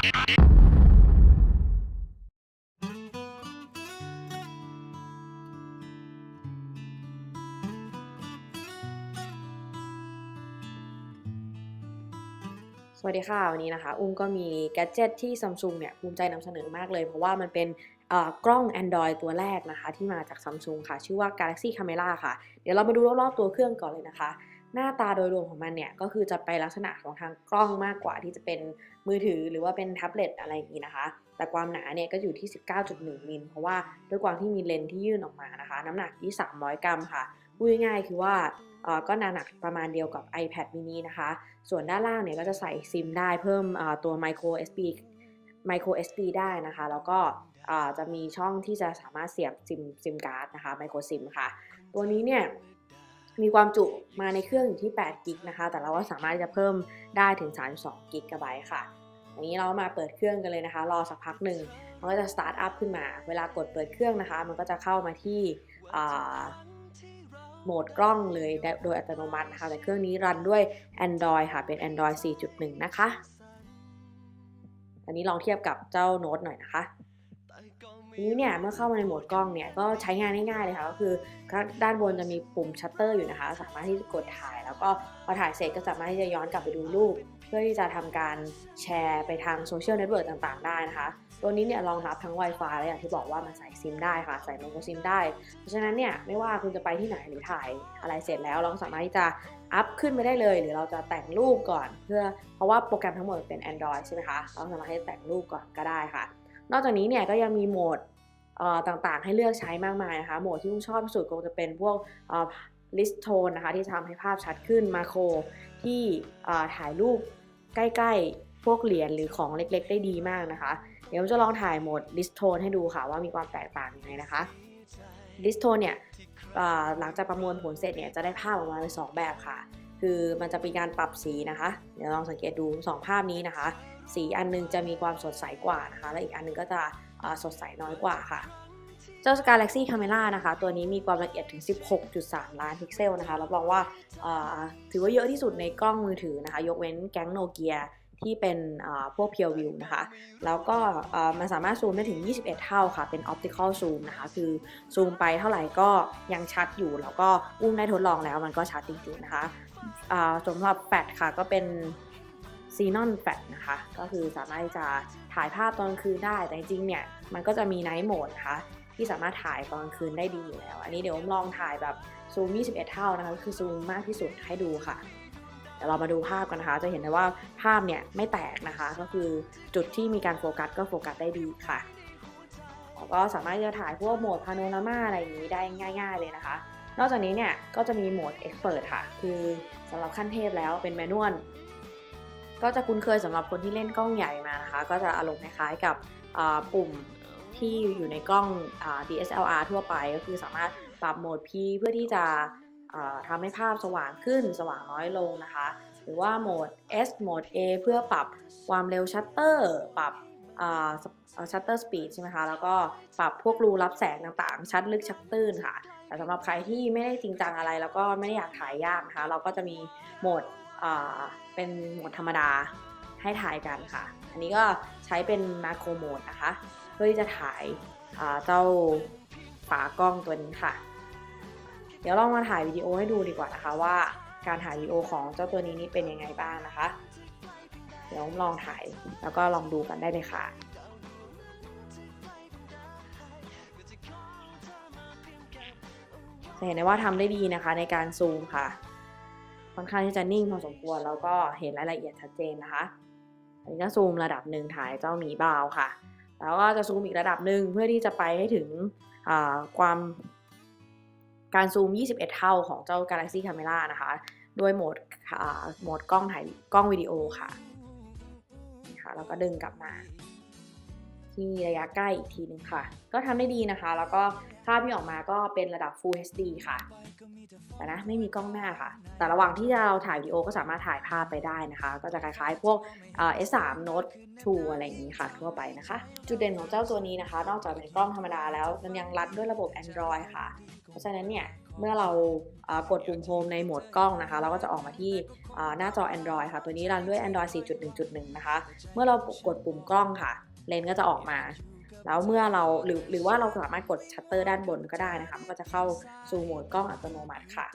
สวัสดีค่ะ วันนี้นะคะ อุ้มก็มีแกดเจิตที่ Samsung เนี่ยภูมิใจนำเสนอมากเลย เพราะว่ามันเป็นกล้อง Android ตัวแรกนะคะ ที่มาจาก Samsung ค่ะ ชื่อว่า Galaxy Camera ค่ะ เดี๋ยวเรามาดูรอบๆตัวเครื่องก่อนเลยนะคะ หน้าตาโดยรวมของมันเนี่ยก็คือจะไปลักษณะของทางกล้องมากกว่าที่จะเป็นมือถือหรือว่าเป็นแท็บเล็ตอะไรอย่างนี้นะคะ แต่ความหนาเนี่ยก็อยู่ที่ 19.1 มิล เพราะว่าด้วยความที่มีเลนส์ที่ยื่นออกมานะคะ น้ำหนักที่ 300 กรัมค่ะพูดง่ายคือว่าเอ่อก็หนักประมาณเดียวกับ iPad mini นะคะ ส่วนด้านล่างเนี่ยก็จะใส่ซิมได้เพิ่มตัว micro SD micro SD ได้นะคะ แล้วก็จะมีช่องที่จะสามารถเสียบซิมซิมการ์ดนะคะ micro SIM ค่ะ ตัวนี้เนี่ย มีความจุมาในเครื่องอยู่ที่8กิกนะคะ แต่เราก็สามารถจะเพิ่มได้ถึง 32กิกะไบต์ค่ะอันนี้เรามาเปิดเครื่องกันเลยนะคะ รอสักพักหนึ่งมันก็จะสตาร์ทอัพขึ้นมา เวลากดเปิดเครื่องนะคะ มันก็จะเข้ามาที่โหมดกล้องเลยโดยอัตโนมัตินะคะ แต่เครื่องนี้รันด้วย Android ค่ะ เป็น Android 4.1 นะคะ อันนี้ลองเทียบกับเจ้าโน้ตหน่อยนะคะ นี้เนี่ยเมื่อเข้ามาในโหมดกล้องเนี่ยก็ใช้งานง่ายๆเลยค่ะก็คือด้านบนจะมีปุ่มชัตเตอร์อยู่นะคะ สามารถที่จะกดถ่าย แล้วก็พอถ่ายเสร็จก็สามารถที่จะย้อนกลับไปดูรูป เพื่อที่จะทำการแชร์ไปทางโซเชียลเน็ตเวิร์กต่างๆ ได้นะคะ ตัวนี้เนี่ยรองรับทั้ง Wi-Fi และอย่างที่บอกว่ามันใส่ซิมได้ค่ะ ใส่ไมโครซิมได้ เพราะฉะนั้นเนี่ยไม่ว่าคุณจะไปที่ไหนหรือถ่ายอะไรเสร็จแล้วเราสามารถที่จะอัพขึ้นไปได้เลย หรือเราจะแต่งรูปก่อน เพื่อเพราะว่าโปรแกรมทั้งหมดเป็น Android ใช่ไหมคะเราสามารถที่จะแต่งรูปก่อนก็ได้ค่ะ นอกจากนี้เนี่ยก็ยังมีโหมดต่างๆ ให้เลือกใช้มากมายนะคะ โหมดที่ผมชอบที่สุดคงจะเป็นพวก list tone นะคะที่ทำให้ภาพชัดขึ้นมาโครที่ถ่ายรูปใกล้ๆ พวกเหรียญหรือของเล็กๆ ได้ดีมากนะคะ เดี๋ยวผมจะลองถ่ายโหมด list tone ให้ดูค่ะว่ามีความแตกต่างยังไงนะคะ list tone เนี่ยหลังจากประมวลผลเสร็จเนี่ยจะได้ภาพออกมาเป็นสองแบบค่ะ คือมันจะมีการปรับสีนะคะ เดี๋ยวลองสังเกตดู 2 ภาพนี้นะคะ สีอันหนึงจะมีความสดใสกว่านะคะ และอีกอันหนึงก็จะสดใสน้อยกว่าค่ะ เจ้า Galaxy Camera นะคะ ตัวนี้มีความละเอียดถึง 16.3 ล้านพิกเซลนะคะ รับรองว่าถือว่าเยอะที่สุดในกล้องมือถือนะคะ ยกเว้นแก๊งโนเกียที่เป็นพวก Pure View นะคะ แล้วก็มันสามารถซูมได้ถึง 21 เท่าค่ะ เป็น Optical Zoom นะคะ คือซูมไปเท่าไหร่ก็ยังชัดอยู่ แล้วก็อุ้มได้ทดลองแล้วมันก็ชัดจริงๆนะคะสำหรับแฟลชค่ะก็เป็น ซีนอนแฟลชนะคะ ก็คือสามารถที่จะถ่ายภาพตอนคืนได้ แต่จริงเนี่ย มันก็จะมีไนท์โหมดนะคะที่สามารถถ่ายตอนคืนได้ดีอยู่แล้ว อันนี้เดี๋ยวผมลองถ่ายแบบซูม 21 เท่านะคะ คือซูมมากที่สุดให้ดูค่ะเดี๋ยวเรามาดูภาพกันนะคะ จะเห็นได้ว่าภาพเนี่ยไม่แตกนะคะ ก็คือจุดที่มีการโฟกัสก็โฟกัสได้ดีค่ะแล้วก็สามารถจะถ่ายพวกโหมดพาโนรามาอะไรอย่างนี้ได้ง่าย ๆเลยนะคะ นอกจากนี้เนี่ยก็จะมีโหมด Expert ค่ะ คือสำหรับขั้นเทพแล้วเป็นแมนนวล ก็จะคุ้นเคยสำหรับคนที่เล่นกล้องใหญ่มานะคะ ก็จะอารมณ์คล้ายๆกับปุ่มที่อยู่ในกล้อง DSLR ทั่วไป ก็คือสามารถปรับโหมด P เพื่อที่จะอ่าทำให้ภาพสว่างขึ้นสว่างน้อยลงนะคะ หรือว่าโหมด S โหมด A เพื่อปรับความเร็วชัตเตอร์ ปรับชัตเตอร์สปีดใช่ไหมคะ แล้วก็ปรับพวกรูรับแสงต่างๆ ชัดลึกชัดตื้นค่ะ แต่สำหรับใครที่ไม่ได้จริงจังอะไร แล้วก็ไม่ได้อยากถ่ายยากนะคะ เราก็จะมีโหมด เป็นโหมดธรรมดาให้ถ่ายกันค่ะ อันนี้ก็ใช้เป็นมาโครโหมดนะคะ เพื่อที่จะถ่ายาเจ้าฝากล้องตัวนี้ค่ะ เดี๋ยวลองมาถ่ายวิดีโอให้ดูดีกว่านะคะว่าการถ่ายวิดีโอของเจ้าตัวนี้นี่เป็นยังไงบ้างนะคะ เดี๋ยวลองถ่ายแล้วก็ลองดูกันได้เลยค่ะจะเห็นได้ว่าทำได้ดีนะคะในการซูมค่ะ ค่อนข้างที่จะนิ่งพอสมควรแล้วก็เห็นรายละเอียดชัดเจนนะคะ อันนี้ก็ซูมระดับหนึ่งถ่ายเจ้าหมีบาวค่ะ แล้วก็จะซูมอีกระดับหนึ่งเพื่อที่จะไปให้ถึงความการซูม 21 เท่าของเจ้า Galaxy Camera นะคะ ด้วยโหมดโหมดกล้องถ่ายกล้องวิดีโอค่ะค่ะ แล้วก็ดึงกลับมา ที่ระยะใกล้อีกทีนึงค่ะ ก็ทำได้ดีนะคะ แล้วก็ภาพที่ออกมาก็เป็นระดับ Full HD ค่ะ แต่นะไม่มีกล้องหน้าค่ะ แต่ระหว่างที่เราถ่ายวิดีโอก็สามารถถ่ายภาพไปได้นะคะ ก็จะคล้ายๆ พวก S3 Note 2อะไรอย่างนี้ค่ะ ทั่วไปนะคะ จุดเด่นของเจ้าตัวนี้นะคะ นอกจากเป็นกล้องธรรมดาแล้วมันยังรัดด้วยระบบ Android ค่ะ เพราะฉะนั้นเนี่ยเมื่อเรากดปุ่มโฮมในโหมดกล้องนะคะ เราก็จะออกมาที่หน้าจอ Android ค่ะ ตัวนี้รันด้วย Android 4.1.1 นะคะ เมื่อเรากดปุ่มกล้องค่ะ เลนก็จะออกมา แล้วเมื่อเราหรือหรือว่าเราสามารถกดชัตเตอร์ด้านบนก็ได้นะคะมันก็จะเข้าสู่โหมดกล้องอัตโนมัติค่ะ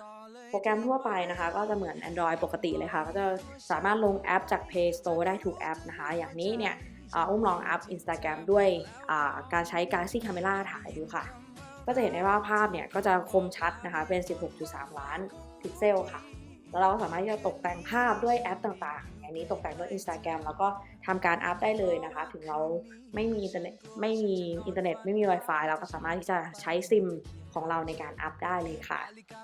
โปรแกรมทั่วไปนะคะ ก็จะเหมือน Android ปกติเลยค่ะ ก็จะสามารถลงแอปจาก Play Store ได้ทุกแอปนะคะ อย่างนี้เนี่ยอุ้มลองอัพ Instagram ด้วยการใช้ Galaxy Camera ถ่ายดูค่ะก็จะเห็นได้ว่าภาพเนี่ยก็จะคมชัดนะคะเป็น 16.3 ล้านพิกเซลค่ะ แล้วเราสามารถที่จะตกแต่งภาพด้วยแอปต่างๆอย่างนี้ตกแต่งด้วย Instagram แล้วก็ทำการอัพได้เลยนะคะ ถึงเราไม่มีอินเทอร์เน็ตไม่มีอินเทอร์เน็ตไม่มี Wi-Fi เราก็สามารถที่จะใช้ซิมของเราในการอัพได้เลยค่ะ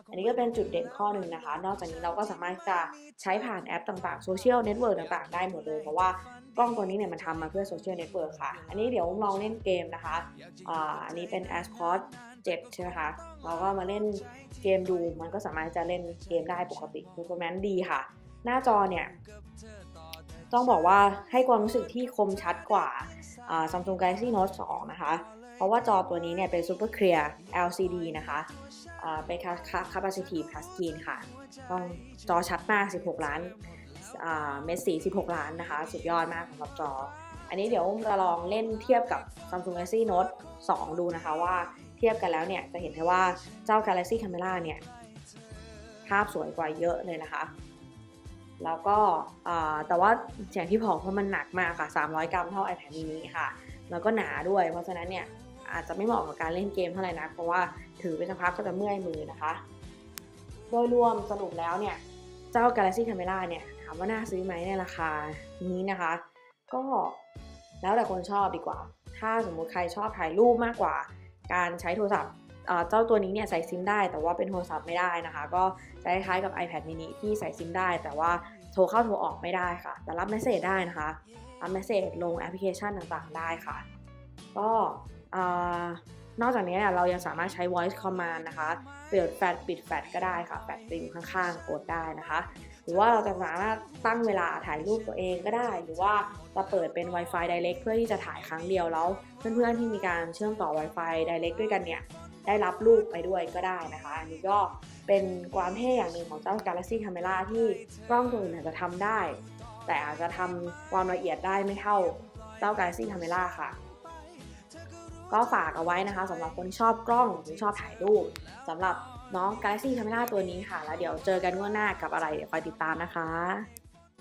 อันนี้ก็เป็นจุดเด่นข้อหนึ่งนะคะ นอกจากนี้เราก็สามารถที่จะใช้ผ่านแอปต่างๆโซเชียลเน็ตเวิร์กต่างๆ ได้หมดเลย เพราะว่ากล้องตัวนี้เนี่ยมันทำมาเพื่อโซเชียลเน็ตเวิร์กค่ะ อันนี้เดี๋ยวลองเล่นเกมนะคะอ่าอันนี้เป็น a s p o r t 7 ใช่ไหมคะ เราก็มาเล่นเกมดูมันก็สามารถจะเล่นเกมได้ปกติ performance ดีค่ะ หน้าจอเนี่ย ต้องบอกว่าให้ความรู้สึกที่คมชัดกว่า Samsung Galaxy Note 2 นะคะ เพราะว่าจอตัวนี้เนี่ยเป็น Super Clear LCD นะคะเป็น Capacitive Touch Screen ค่ะ ต้องจอชัดมาก 16 ล้านเม็ดสี 16 ล้านนะคะ สุดยอดมากสำหรับจอ อันนี้เดี๋ยวจะลองเล่นเทียบกับ Samsung Galaxy Note 2 ดูนะคะว่าเทียบกันแล้วเนี่ย จะเห็นได้ว่าเจ้า Galaxy Camera เนี่ย ภาพสวยกว่าเยอะเลยนะคะ แล้วก็แต่ว่าอย่างที่บอกเพราะมันหนักมากค่ะ 300 กรัมเท่า iPad mini ค่ะ แล้วก็หนาด้วย เพราะฉะนั้นเนี่ยอาจจะไม่เหมาะกับการเล่นเกมเท่าไหร่นะเพราะว่าถือไปสักพักก็จะเมื่อยมือนะคะ โดยรวมสรุปแล้วเนี่ย เจ้า Galaxy Camera เนี่ยถามว่าน่าซื้อไหมในราคานี้นะคะ ก็แล้วแต่คนชอบดีกว่า ถ้าสมมุติใครชอบถ่ายรูปมากกว่า การใช้โทรศัพท์ เจ้าตัวนี้เนี่ยใส่ซิมได้ แต่ว่าเป็นโทรศัพท์ไม่ได้นะคะ ก็จะคล้ายๆกับ iPad mini ที่ใส่ซิมได้ แต่ว่าโทรเข้าโทรออกไม่ได้ค่ะ แต่รับเมสเซจได้นะคะรับเมสเซจลงแอปพลิเคชันต่างๆ ได้ค่ะ ก็นอกจากนี้เนี่ยเรายังสามารถใช้ voice command นะคะ เปิดแฟลชปิดแฟลชก็ได้ค่ะ แฟลชจะอยู่ข้างๆ กดได้นะคะ หรือว่าเราจะสามารถตั้งเวลาถ่ายรูปตัวเองก็ได้ หรือว่าจะเปิดเป็น Wi-Fi Direct เพื่อที่จะถ่ายครั้งเดียวแล้ว เพื่อนๆที่มีการเชื่อมต่อ Wi-Fi Direct ด้วยกันเนี่ย ได้รับรูปไปด้วยก็ได้นะคะ อันนี้ก็เป็นความเท่อย่างหนึ่งของเจ้า Galaxy Camera ที่กล้องตัวอื่นอาจจะทำได้ แต่อาจจะทำความละเอียดได้ไม่เท่าเจ้า Galaxy Camera ค่ะก็ฝากเอาไว้นะคะสำหรับคนชอบกล้องหรือชอบถ่ายรูปสำหรับน้อง Galaxy Camera ตัวนี้ค่ะ แล้วเดี๋ยวเจอกันงวดหน้ากับอะไรเดี๋ยวคอยติดตามนะคะ